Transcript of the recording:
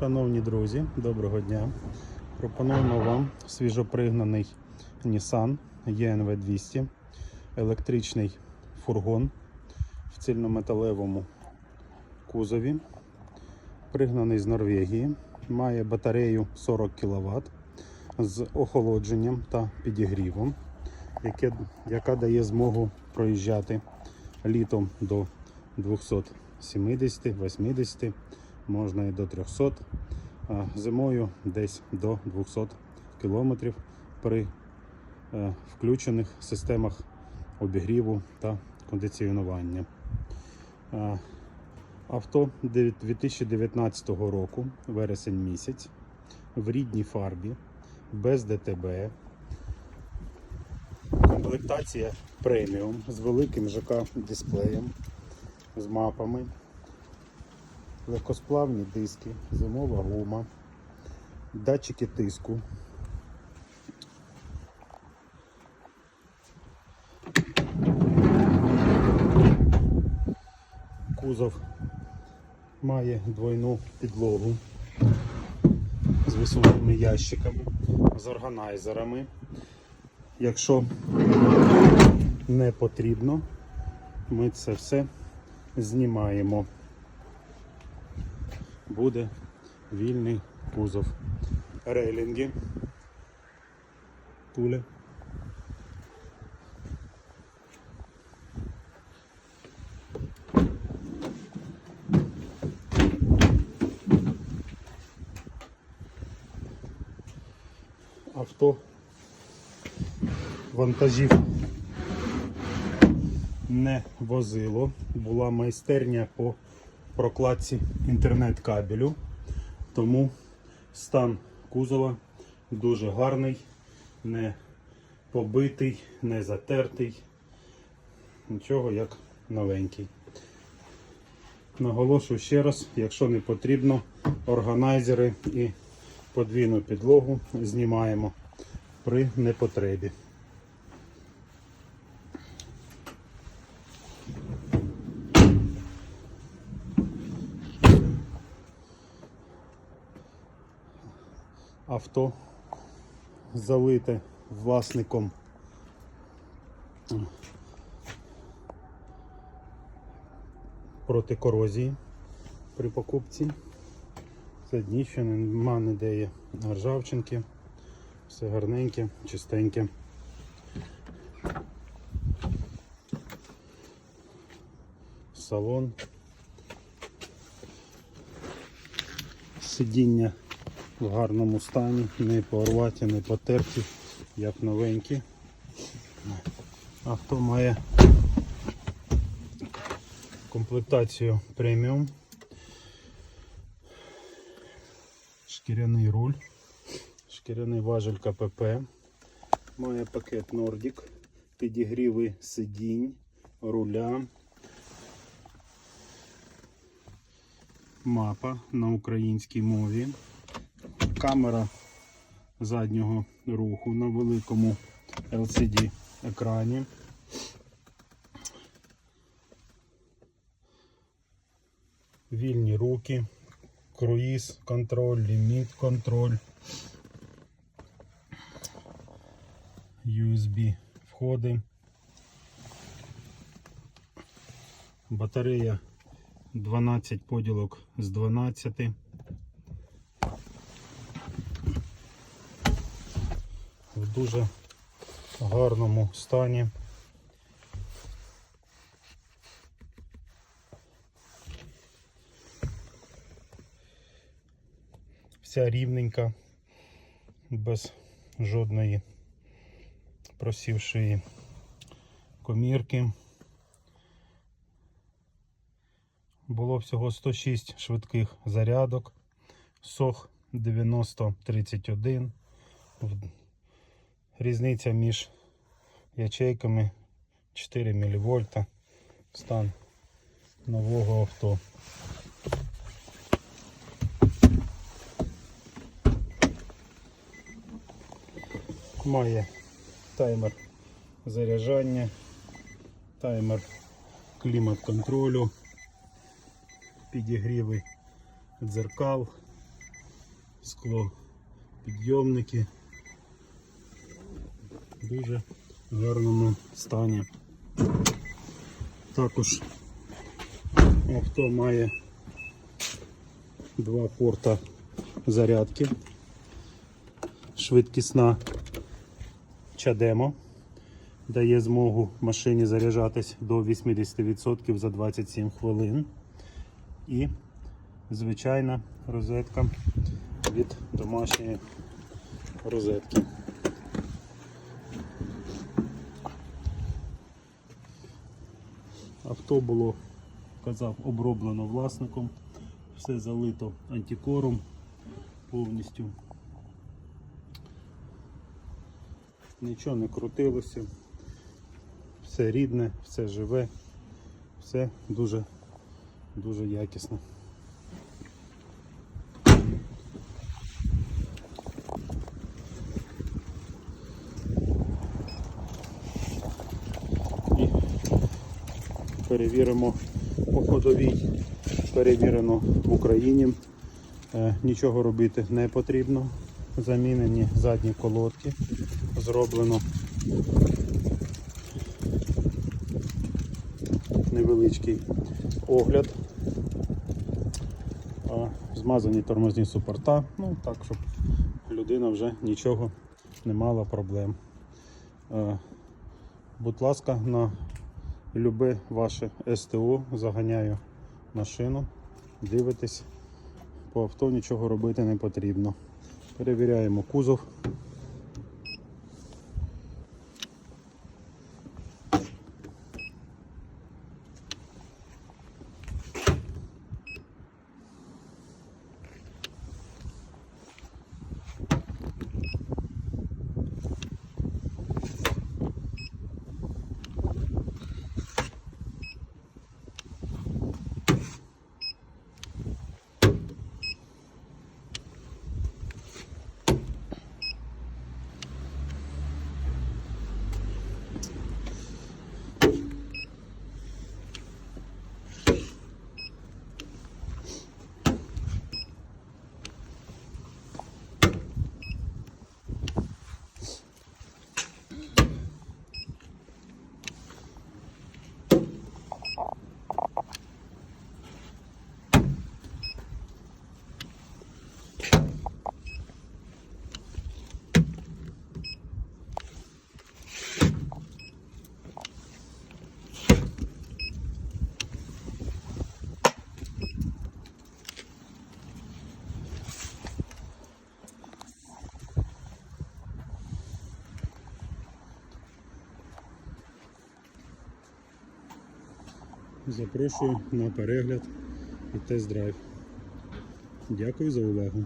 Шановні друзі, доброго дня. Пропонуємо вам свіжопригнаний Nissan ENV 200, електричний фургон в цільнометалевому кузові, пригнаний з Норвегії, має батарею 40 кВт з охолодженням та підігрівом, яке, яка дає змогу проїжджати літом до 270-80, можна і до 300, а зимою десь до 200 км при е, включених системах обігріву та кондиціонування. Е, Авто 2019 року, вересень місяць, в рідній фарбі, без ДТБ. Комплектація преміум з великим ЖК дисплеєм, з мапами, легкосплавні диски, зимова гума, датчики тиску. Кузов має двойну підлогу з високими ящиками, з органайзерами. Якщо не потрібно, ми це все знімаємо. Буде вільний кузов. Рейлінги. Пуля. Авто вантажів не возило. Була майстерня по прокладці інтернет-кабелю, тому стан кузова дуже гарний, не побитий, не затертий. Нічого як новенький. Наголошую ще раз, якщо не потрібно, органайзери і подвійну підлогу знімаємо при непотребі. Авто залите власником проти корозії при покупці. Це дніще, нема ніде є ржавчинки, все гарненьке, чистеньке. Салон. Сидіння в гарному стані, не порваті, не потерті, як новенькі. Авто має комплектацію преміум. Шкіряний руль, шкіряний важель КПП, має пакет Nordic, підігріви сидінь, руля, мапа на українській мові, камера заднього руху на великому LCD екрані. Вільні руки, круїз контроль, ліміт контроль, USB входи, батарея 12 поділок з 12. Дуже гарному стані. Вся рівненька, без жодної просівшої комірки. Було всього 106 швидких зарядок, сох 9031. Різниця між ячейками 4 мВ. Стан нового авто. Має таймер заряджання, таймер клімат-контролю, підігріви дзеркал, скло підйомники. Дуже гарному стані. Також авто має два порта зарядки. Швидкісна чадемо дає змогу машині заряджатись до 80% за 27 хвилин. І звичайна розетка від домашньої розетки. Авто було, казав, оброблено власником, все залито антикором повністю. Нічого не крутилося, все рідне, все живе, все дуже, дуже якісно. Перевіримо по ходовій, перевірено в Україні. Е, Нічого робити не потрібно. Замінені задні колодки. Зроблено невеличкий огляд. Змазані тормозні супорта. Ну так, щоб людина вже нічого не мала проблем. Е, Будь ласка, на любе ваше СТО заганяю машину, дивитесь, по авто нічого робити не потрібно. Перевіряємо кузов. Запрошую на перегляд і тест-драйв. Дякую за увагу.